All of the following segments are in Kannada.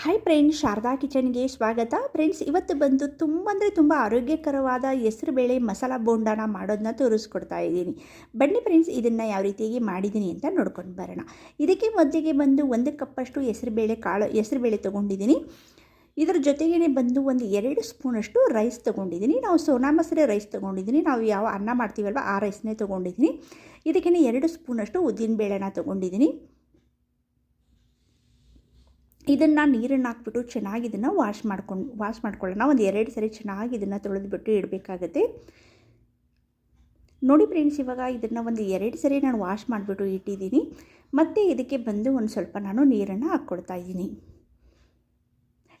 ಹಾಯ್ ಫ್ರೆಂಡ್ಸ್ ಶಾರದಾ ಕಿಚನ್ಗೆ ಸ್ವಾಗತ. ಫ್ರೆಂಡ್ಸ್ ಇವತ್ತು ಬಂದು ತುಂಬ ಅಂದರೆ ತುಂಬ ಆರೋಗ್ಯಕರವಾದ ಹೆಸರುಬೇಳೆ ಮಸಾಲ ಬೋಂಡಾನ ಮಾಡೋದನ್ನ ತೋರಿಸ್ಕೊಡ್ತಾ ಇದ್ದೀನಿ. ಬನ್ನಿ ಫ್ರೆಂಡ್ಸ್ ಇದನ್ನು ಯಾವ ರೀತಿಯಾಗಿ ಮಾಡಿದ್ದೀನಿ ಅಂತ ನೋಡ್ಕೊಂಡು ಬರೋಣ. ಇದಕ್ಕೆ ಮೊದಲಿಗೆ ಬಂದು ಒಂದು ಕಪ್ಪಷ್ಟು ಹೆಸರುಬೇಳೆ ಕಾಳು ಹೆಸರುಬೇಳೆ ತೊಗೊಂಡಿದ್ದೀನಿ. ಇದರ ಜೊತೆಗೇ ಬಂದು ಒಂದು ಎರಡು ಸ್ಪೂನಷ್ಟು ರೈಸ್ ತೊಗೊಂಡಿದ್ದೀನಿ. ನಾವು ಸೋನಾ ಮಸೂರಿ ರೈಸ್ ತೊಗೊಂಡಿದ್ದೀನಿ. ನಾವು ಯಾವ ಅನ್ನ ಮಾಡ್ತೀವಲ್ವ ಆ ರೈಸ್ನೇ ತೊಗೊಂಡಿದ್ದೀನಿ. ಇದಕ್ಕೆ ಎರಡು ಸ್ಪೂನಷ್ಟು ಉದ್ದಿನ ಬೇಳೆನ ತೊಗೊಂಡಿದ್ದೀನಿ. ಇದನ್ನು ನೀರನ್ನು ಹಾಕ್ಬಿಟ್ಟು ಚೆನ್ನಾಗಿ ಇದನ್ನು ವಾಶ್ ಮಾಡ್ಕೊಂಡು ವಾಶ್ ಮಾಡ್ಕೊಳ್ಳೋಣ. ಒಂದು ಎರಡು ಸರಿ ಚೆನ್ನಾಗಿ ಇದನ್ನು ತೊಳೆದುಬಿಟ್ಟು ಇಡಬೇಕಾಗತ್ತೆ. ನೋಡಿ ಫ್ರೆಂಡ್ಸ್ ಇವಾಗ ಇದನ್ನು ಒಂದು ಎರಡು ಸರಿ ನಾನು ವಾಶ್ ಮಾಡಿಬಿಟ್ಟು ಇಟ್ಟಿದ್ದೀನಿ. ಮತ್ತು ಇದಕ್ಕೆ ಬಂದು ಒಂದು ಸ್ವಲ್ಪ ನಾನು ನೀರನ್ನು ಹಾಕ್ಕೊಳ್ತಾ ಇದ್ದೀನಿ.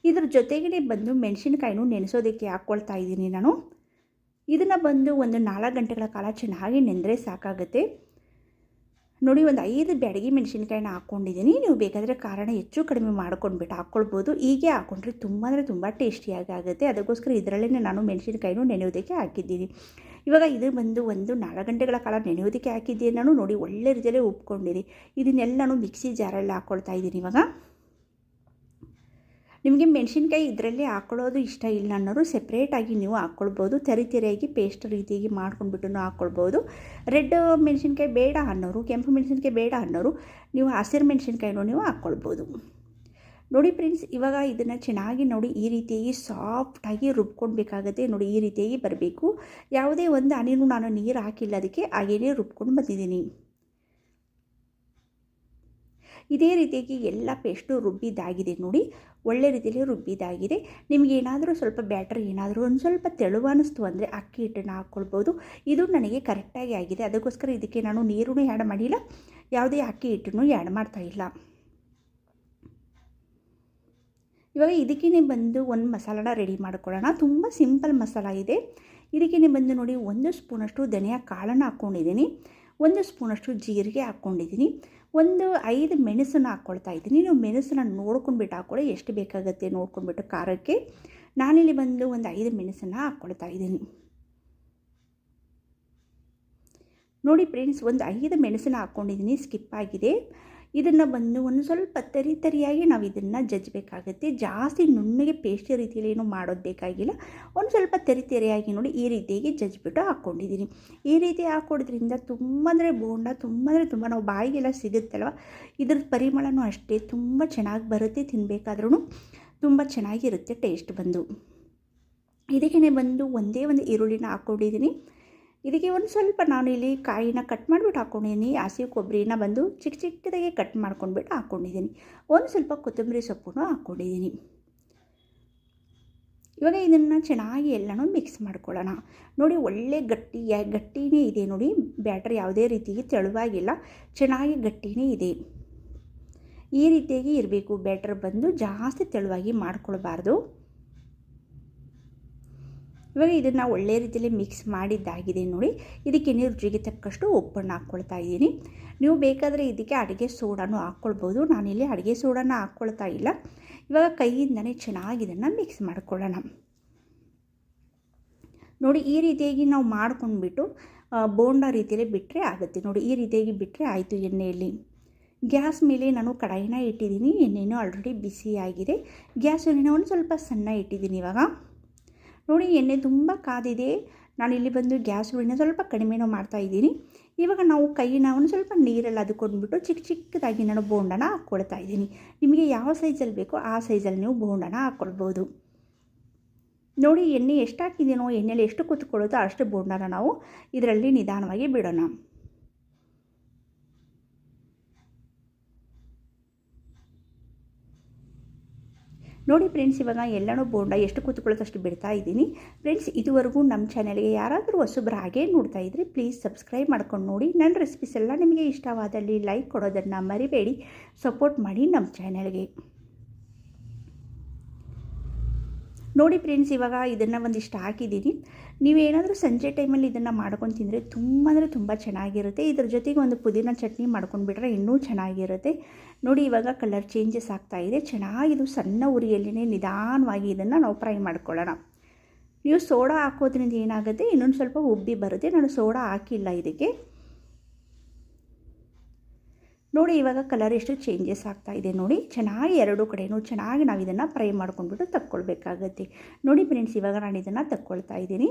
ಇದ್ರ ಜೊತೆಗೇ ಬಂದು ಮೆಣಸಿನ್ಕಾಯಿನೂ ನೆನೆಸೋದಕ್ಕೆ ಹಾಕ್ಕೊಳ್ತಾ ಇದ್ದೀನಿ ನಾನು. ಇದನ್ನು ಬಂದು ಒಂದು ನಾಲ್ಕು ಗಂಟೆಗಳ ಕಾಲ ಚೆನ್ನಾಗಿ ನೆಂದರೆ ಸಾಕಾಗುತ್ತೆ. ನೋಡಿ, ಒಂದು ಐದು ಬ್ಯಾಡಗಿ ಮೆಣಸಿನ್ಕಾಯಿನ ಹಾಕ್ಕೊಂಡಿದ್ದೀನಿ ನೀವು ಬೇಕಾದರೆ ಕಾರಣ ಹೆಚ್ಚು ಕಡಿಮೆ ಮಾಡ್ಕೊಂಡ್ಬಿಟ್ಟು ಹಾಕ್ಕೊಳ್ಬೋದು. ಹೀಗೆ ಹಾಕ್ಕೊಂಡ್ರೆ ತುಂಬ ಅಂದರೆ ತುಂಬ ಟೇಸ್ಟಿಯಾಗಿ ಆಗುತ್ತೆ. ಅದಕ್ಕೋಸ್ಕರ ಇದರಲ್ಲೇ ನಾನು ಮೆಣಸಿನ್ಕಾಯಿನೂ ನೆನೆಯೋದಕ್ಕೆ ಹಾಕಿದ್ದೀನಿ. ಇವಾಗ ಇದು ಬಂದು ಒಂದು ನಾಲ್ಕು ಗಂಟೆಗಳ ಕಾಲ ನೆನೆಯೋದಕ್ಕೆ ಹಾಕಿದ್ದೀನಿ. ನಾನು ನೋಡಿ, ಒಳ್ಳೆ ರೀತಿಯಲ್ಲೇ ಉಪ್ಕೊಂಡಿರಿ ಇದನ್ನೆಲ್ಲನೂ ಮಿಕ್ಸಿ ಜಾರಲ್ಲಿ ಹಾಕ್ಕೊಳ್ತಾ ಇದ್ದೀನಿ ಇವಾಗ. ನಿಮಗೆ ಮೆಣಸಿನ್ಕಾಯಿ ಇದರಲ್ಲಿ ಹಾಕ್ಕೊಳ್ಳೋದು ಇಷ್ಟ ಇಲ್ಲ ಅನ್ನೋರು ಸೆಪ್ರೇಟಾಗಿ ನೀವು ಹಾಕ್ಕೊಳ್ಬೋದು ತೆರಿ ತೆರೆಯಾಗಿ ಪೇಸ್ಟ್ ರೀತಿಯಾಗಿ ಮಾಡ್ಕೊಂಡ್ಬಿಟ್ಟು ಹಾಕ್ಕೊಳ್ಬೋದು ರೆಡ್ ಮೆಣಸಿನ್ಕಾಯಿ ಬೇಡ ಅನ್ನೋರು, ಕೆಂಪು ಮೆಣಸಿನ್ಕಾಯಿ ಬೇಡ ಅನ್ನೋರು ನೀವು ಹಸಿರು ಮೆಣಸಿನ್ಕಾಯಿನೂ ನೀವು ಹಾಕ್ಕೊಳ್ಬೋದು ನೋಡಿ ಫ್ರೆಂಡ್ಸ್ ಇವಾಗ ಇದನ್ನು ಚೆನ್ನಾಗಿ ನೋಡಿ ಈ ರೀತಿಯಾಗಿ ಸಾಫ್ಟಾಗಿ ರುಬ್ಕೊಳ್ಬೇಕಾಗತ್ತೆ. ನೋಡಿ ಈ ರೀತಿಯಾಗಿ ಬರಬೇಕು. ಯಾವುದೇ ಒಂದು ಹನಿನೂ ನಾನು ನೀರು ಹಾಕಿಲ್ಲ ಅದಕ್ಕೆ ಹಾಗೇನೇ ರುಬ್ಕೊಂಡು ಬಂದಿದ್ದೀನಿ. ಇದೇ ರೀತಿಯಾಗಿ ಎಲ್ಲ ಪೇಸ್ಟು ರುಬ್ಬಿದ್ದಾಗಿದೆ ನೋಡಿ. ಒಳ್ಳೆ ರೀತಿಯಲ್ಲಿ ರುಬ್ಬಿದ್ದಾಗಿದೆ. ನಿಮಗೆ ಏನಾದರೂ ಸ್ವಲ್ಪ ಬ್ಯಾಟರ್ ಏನಾದರೂ ಒಂದು ಸ್ವಲ್ಪ ತೆಳುವ ಅನ್ನಿಸ್ತು ಅಂದರೆ ಅಕ್ಕಿ ಹಿಟ್ಟನ್ನು ಹಾಕ್ಕೊಳ್ಬೋದು. ಇದು ನನಗೆ ಕರೆಕ್ಟಾಗಿ ಆಗಿದೆ. ಅದಕ್ಕೋಸ್ಕರ ಇದಕ್ಕೆ ನಾನು ನೀರೂ ಆ್ಯಡ್ ಮಾಡಿಲ್ಲ. ಯಾವುದೇ ಅಕ್ಕಿ ಹಿಟ್ಟನ್ನು ಆ್ಯಡ್ ಮಾಡ್ತಾಯಿಲ್ಲ ಇವಾಗ ಇದಕ್ಕೇ ಬಂದು ಒಂದು ಮಸಾಲನ ರೆಡಿ ಮಾಡ್ಕೊಳ್ಳೋಣ. ತುಂಬ ಸಿಂಪಲ್ ಮಸಾಲ ಇದೆ. ಇದಕ್ಕೇ ಬಂದು ನೋಡಿ ಒಂದು ಸ್ಪೂನಷ್ಟು ಧನಿಯಾ ಕಾಳನ್ನು ಹಾಕ್ಕೊಂಡಿದ್ದೀನಿ ಒಂದು ಸ್ಪೂನಷ್ಟು ಜೀರಿಗೆ ಹಾಕ್ಕೊಂಡಿದ್ದೀನಿ. ಒಂದು ಐದು ಮೆಣಸನ್ನು ಹಾಕ್ಕೊಳ್ತಾ ಇದ್ದೀನಿ. ನೀವು ಮೆಣಸನ್ನು ನೋಡ್ಕೊಂಡ್ಬಿಟ್ಟು ಹಾಕ್ಕೊಳ್ಳಿ ಎಷ್ಟು ಬೇಕಾಗುತ್ತೆ ನೋಡ್ಕೊಂಡ್ಬಿಟ್ಟು ಖಾರಕ್ಕೆ. ನಾನಿಲ್ಲಿ ಬಂದು ಒಂದು ಐದು ಮೆಣಸನ್ನು ಹಾಕ್ಕೊಳ್ತಾ ಇದ್ದೀನಿ. ನೋಡಿ ಫ್ರೆಂಡ್ಸ್, ಒಂದು ಐದು ಮೆಣಸನ್ನು ಹಾಕ್ಕೊಂಡಿದ್ದೀನಿ. ಸ್ಕಿಪ್ ಆಗಿದೆ. ಇದನ್ನು ಬಂದು ಒಂದು ಸ್ವಲ್ಪ ತರಿ ತರಿಯಾಗಿ ನಾವು ಇದನ್ನು ಜಜ್ಜಬೇಕಾಗುತ್ತೆ ಜಾಸ್ತಿ ನುಣ್ಣಗೆ ಪೇಸ್ಟ್ ರೀತಿಯಲ್ಲಿ ಏನು ಮಾಡೋದು ಬೇಕಾಗಿಲ್ಲ. ಒಂದು ಸ್ವಲ್ಪ ತೆರಿ ತೆರೆಯಾಗಿ ನೋಡಿ ಈ ರೀತಿಯಾಗಿ ಜಜ್ಜಿಬಿಟ್ಟು ಹಾಕ್ಕೊಂಡಿದ್ದೀನಿ ಈ ರೀತಿ ಹಾಕ್ಕೊಡೋದ್ರಿಂದ ತುಂಬ ಅಂದರೆ ಬೋಂಡ ತುಂಬ ಅಂದರೆ ತುಂಬ ನಾವು ಬಾಯಿಗೆಲ್ಲ ಸಿಗುತ್ತಲ್ವ? ಇದ್ರ ಪರಿಮಳನೂ ಅಷ್ಟೇ ತುಂಬ ಚೆನ್ನಾಗಿ ಬರುತ್ತೆ ತಿನ್ನಬೇಕಾದ್ರೂ ತುಂಬ ಚೆನ್ನಾಗಿರುತ್ತೆ ಟೇಸ್ಟ್ ಬಂದು. ಇದಕ್ಕೇನೆ ಬಂದು ಒಂದೇ ಒಂದು ಈರುಳ್ಳಿನ ಹಾಕ್ಕೊಂಡಿದ್ದೀನಿ ಇದಕ್ಕೆ ಒಂದು ಸ್ವಲ್ಪ ನಾನು ಇಲ್ಲಿ ಕಾಯಿನ ಕಟ್ ಮಾಡಿಬಿಟ್ಟು ಹಾಕ್ಕೊಂಡಿದ್ದೀನಿ ಹಸಿ ಕೊಬ್ಬರಿನ ಬಂದು ಚಿಕ್ಕ ಚಿಕ್ಕದಾಗಿ ಕಟ್ ಮಾಡ್ಕೊಂಡ್ಬಿಟ್ಟು ಹಾಕ್ಕೊಂಡಿದ್ದೀನಿ ಒಂದು ಸ್ವಲ್ಪ ಕೊತ್ತಂಬರಿ ಸೊಪ್ಪನ್ನು ಹಾಕ್ಕೊಂಡಿದ್ದೀನಿ ಇವಾಗ ಇದನ್ನು ಚೆನ್ನಾಗಿ ಎಲ್ಲನೂ ಮಿಕ್ಸ್ ಮಾಡ್ಕೊಳ್ಳೋಣ. ನೋಡಿ ಒಳ್ಳೆ ಗಟ್ಟಿ, ಗಟ್ಟಿನೇ ಇದೆ ನೋಡಿ. ಬ್ಯಾಟ್ರ್ ಯಾವುದೇ ರೀತಿಗೆ ತೆಳುವಾಗಿಲ್ಲ. ಚೆನ್ನಾಗಿ ಗಟ್ಟಿನೇ ಇದೆ. ಈ ರೀತಿಯಾಗಿ ಇರಬೇಕು. ಬ್ಯಾಟ್ರ್ ಬಂದು ಜಾಸ್ತಿ ತೆಳುವಾಗಿ ಮಾಡ್ಕೊಳ್ಬಾರ್ದು. ಇವಾಗ ಇದನ್ನು ಒಳ್ಳೆ ರೀತಿಯಲ್ಲಿ ಮಿಕ್ಸ್ ಮಾಡಿದ್ದಾಗಿದೆ ನೋಡಿ. ಇದಕ್ಕೆ ರುಚಿಗೆ ತಕ್ಕಷ್ಟು ಉಪ್ಪನ್ನು ಹಾಕ್ಕೊಳ್ತಾ ಇದ್ದೀನಿ. ನೀವು ಬೇಕಾದರೆ ಇದಕ್ಕೆ ಅಡುಗೆ ಸೋಡಾನು ಹಾಕ್ಕೊಳ್ಬೋದು ನಾನಿಲ್ಲಿ ಅಡುಗೆ ಸೋಡಾನ ಹಾಕ್ಕೊಳ್ತಾ ಇಲ್ಲ. ಇವಾಗ ಕೈಯಿಂದನೇ ಚೆನ್ನಾಗಿ ಇದನ್ನು ಮಿಕ್ಸ್ ಮಾಡ್ಕೊಳ್ಳೋಣ. ನೋಡಿ, ಈ ರೀತಿಯಾಗಿ ನಾವು ಮಾಡ್ಕೊಂಡ್ಬಿಟ್ಟು ಬೋಂಡ ರೀತಿಯಲ್ಲಿ ಬಿಟ್ಟರೆ ಆಗುತ್ತೆ. ನೋಡಿ, ಈ ರೀತಿಯಾಗಿ ಬಿಟ್ಟರೆ ಆಯಿತು ಎಣ್ಣೆಯಲ್ಲಿ. ಗ್ಯಾಸ್ ಮೇಲೆ ನಾನು ಕಡಾಯಿನ ಇಟ್ಟಿದ್ದೀನಿ. ಎಣ್ಣೆನೂ ಆಲ್ರೆಡಿ ಬಿಸಿಯಾಗಿದೆ. ಗ್ಯಾಸ್ ಎಣ್ಣೆನ ಒಂದು ಸ್ವಲ್ಪ ಸಣ್ಣ ಇಟ್ಟಿದ್ದೀನಿ ಇವಾಗ. ನೋಡಿ, ಎಣ್ಣೆ ತುಂಬ ಕಾದಿದೆ. ನಾನು ಇಲ್ಲಿ ಬಂದು ಗ್ಯಾಸ್ ಉಳಿನ ಸ್ವಲ್ಪ ಕಡಿಮೆನೂ ಮಾಡ್ತಾಯಿದ್ದೀನಿ ಇವಾಗ ನಾವು ಕೈನ ಸ್ವಲ್ಪ ನೀರಲ್ಲಿ ಅದಕ್ಕೊಂಡ್ಬಿಟ್ಟು ಚಿಕ್ಕ ಚಿಕ್ಕದಾಗಿ ನಾನು ಬೋಂಡನ ಹಾಕ್ಕೊಳ್ತಾ ಇದ್ದೀನಿ. ನಿಮಗೆ ಯಾವ ಸೈಜಲ್ಲಿ ಬೇಕೋ ಆ ಸೈಜಲ್ಲಿ ನೀವು ಬೋಂಡನ ಹಾಕ್ಕೊಳ್ಬೋದು. ನೋಡಿ, ಎಣ್ಣೆ ಎಷ್ಟು ಹಾಕಿದ್ದೀನೋ ಎಣ್ಣೆಲಿ ಎಷ್ಟು ಕೂತ್ಕೊಳ್ಳುತ್ತೋ ಅಷ್ಟು ಬೋಂಡನ ನಾವು ಇದರಲ್ಲಿ ನಿಧಾನವಾಗಿ ಬಿಡೋಣ. ನೋಡಿ ಫ್ರೆಂಡ್ಸ್ ಇವಾಗ ಎಲ್ಲನೂ ಬೋಂಡ ಎಷ್ಟು ಕೂತ್ಕೊಳ್ಳೋದಷ್ಟು ಬಿಡ್ತಾ ಇದ್ದೀನಿ. ಫ್ರೆಂಡ್ಸ್ ಇದುವರೆಗೂ ನಮ್ಮ ಚಾನಲ್ಗೆ ಯಾರಾದರೂ ಹೊಸಬ್ರು ಹಾಗೆ ನೋಡ್ತಾ ಇದ್ದರೆ ಪ್ಲೀಸ್ ಸಬ್ಸ್ಕ್ರೈಬ್ ಮಾಡ್ಕೊಂಡು ನೋಡಿ. ನನ್ನ ರೆಸಿಪೀಸ್ ಎಲ್ಲ ನಿಮಗೆ ಇಷ್ಟವಾದಲ್ಲಿ ಲೈಕ್ ಕೊಡೋದನ್ನು ಮರಿಬೇಡಿ. ಸಪೋರ್ಟ್ ಮಾಡಿ ನಮ್ಮ ಚಾನಲ್ಗೆ ನೋಡಿ ಫ್ರೆಂಡ್ಸ್ ಇವಾಗ ಇದನ್ನು ಒಂದಿಷ್ಟು ಹಾಕಿದ್ದೀನಿ ನೀವೇನಾದರೂ ಸಂಜೆ ಟೈಮಲ್ಲಿ ಇದನ್ನು ಮಾಡ್ಕೊಂಡು ತಿಂದರೆ ತುಂಬ ಅಂದರೆ ತುಂಬ ಚೆನ್ನಾಗಿರುತ್ತೆ. ಇದ್ರ ಜೊತೆಗೆ ಒಂದು ಪುದೀನ ಚಟ್ನಿ ಮಾಡ್ಕೊಂಡ್ಬಿಟ್ರೆ ಇನ್ನೂ ಚೆನ್ನಾಗಿರುತ್ತೆ. ನೋಡಿ ಇವಾಗ ಕಲರ್ ಚೇಂಜಸ್ ಆಗ್ತಾ ಇದೆ. ಚೆನ್ನಾಗಿದು ಸಣ್ಣ ಉರಿಯಲ್ಲಿನೇ ನಿಧಾನವಾಗಿ ಇದನ್ನು ನಾವು ಫ್ರೈ ಮಾಡ್ಕೊಳ್ಳೋಣ. ನೀವು ಸೋಡಾ ಹಾಕೋದ್ರಿಂದ ಏನಾಗುತ್ತೆ? ಇನ್ನೊಂದು ಸ್ವಲ್ಪ ಉಬ್ಬಿ ಬರುತ್ತೆ. ನಾನು ಸೋಡಾ ಹಾಕಿಲ್ಲ ಇದಕ್ಕೆ. ನೋಡಿ, ಇವಾಗ ಕಲರ್ ಎಷ್ಟು ಚೇಂಜಸ್ ಆಗ್ತಾ ಇದೆ ನೋಡಿ. ಚೆನ್ನಾಗಿ ಎರಡು ಕಡೆಯೂ ಚೆನ್ನಾಗಿ ನಾವು ಇದನ್ನು ಫ್ರೈ ಮಾಡ್ಕೊಂಡ್ಬಿಟ್ಟು ತಕ್ಕೊಳ್ಬೇಕಾಗತ್ತೆ. ನೋಡಿ ಫ್ರೆಂಡ್ಸ್ ಇವಾಗ ನಾನು ಇದನ್ನು ತಕ್ಕೊಳ್ತಾ ಇದ್ದೀನಿ.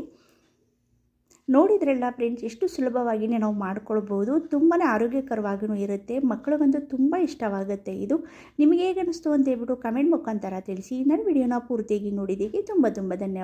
ನೋಡಿದ್ರಲ್ಲ ಫ್ರೆಂಡ್ಸ್ ಎಷ್ಟು ಸುಲಭವಾಗಿಯೇ ನಾವು ಮಾಡ್ಕೊಳ್ಬೋದು. ತುಂಬಾ ಆರೋಗ್ಯಕರವಾಗಿಯೂ ಇರುತ್ತೆ. ಮಕ್ಕಳಿಗಂತೂ ತುಂಬ ಇಷ್ಟವಾಗುತ್ತೆ ಇದು. ನಿಮಗೆ ಹೇಗೆ ಅನಿಸ್ತು ಅಂತ ಹೇಳ್ಬಿಟ್ಟು ಕಮೆಂಟ್ ಮುಖಾಂತರ ತಿಳಿಸಿ. ನನ್ನ ವಿಡಿಯೋನ ಪೂರ್ತಿಯಾಗಿ ನೋಡಿದ್ದಕ್ಕೆ ತುಂಬ ತುಂಬ ಧನ್ಯವಾದ.